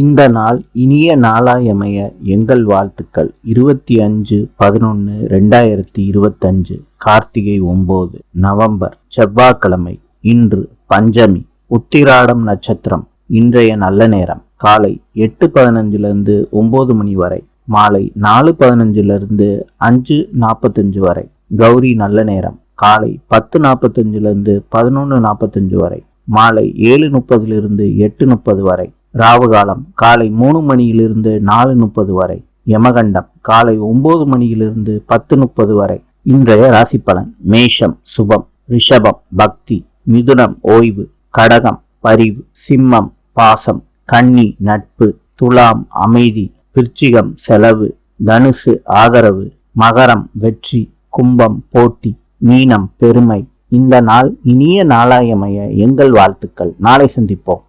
இந்த நாள் இனிய நாளாயமைய எங்கள் வாழ்த்துக்கள். இருபத்தி அஞ்சு பதினொன்று ரெண்டாயிரத்தி இருபத்தஞ்சு கார்த்திகை ஒம்பது நவம்பர் செவ்வாய்க்கிழமை இன்று பஞ்சமி உத்திராடம் நட்சத்திரம் இன்றைய நல்ல நேரம். காலை எட்டு பதினஞ்சிலிருந்து ஒம்பது மணி வரை மாலை நாலு பதினஞ்சுலேருந்து அஞ்சு நாற்பத்தஞ்சு வரை கௌரி நல்ல நேரம். காலை பத்து நாற்பத்தஞ்சுலேருந்து பதினொன்று நாற்பத்தஞ்சு வரை மாலை ஏழு முப்பதிலிருந்து எட்டு முப்பது வரை ராவுகாலம் காலை மூணு மணியிலிருந்து நாலு முப்பது வரை. யமகண்டம் காலை ஒன்பது மணியிலிருந்து பத்து முப்பது வரை. இன்றைய ராசி பலன் மேஷம் சுபம் ரிஷபம் பக்தி மிதுனம் ஓய்வு கடகம் பரிவு சிம்மம் பாசம் கன்னி நட்பு துலாம் அமைதி விருச்சிகம் செலவு தனுசு ஆதரவு மகரம் வெற்றி கும்பம் போட்டி மீனம் பெருமை. இந்த நாள் இனிய நாளாயமைய எங்கள் வாழ்த்துக்கள். நாளை சந்திப்போம்.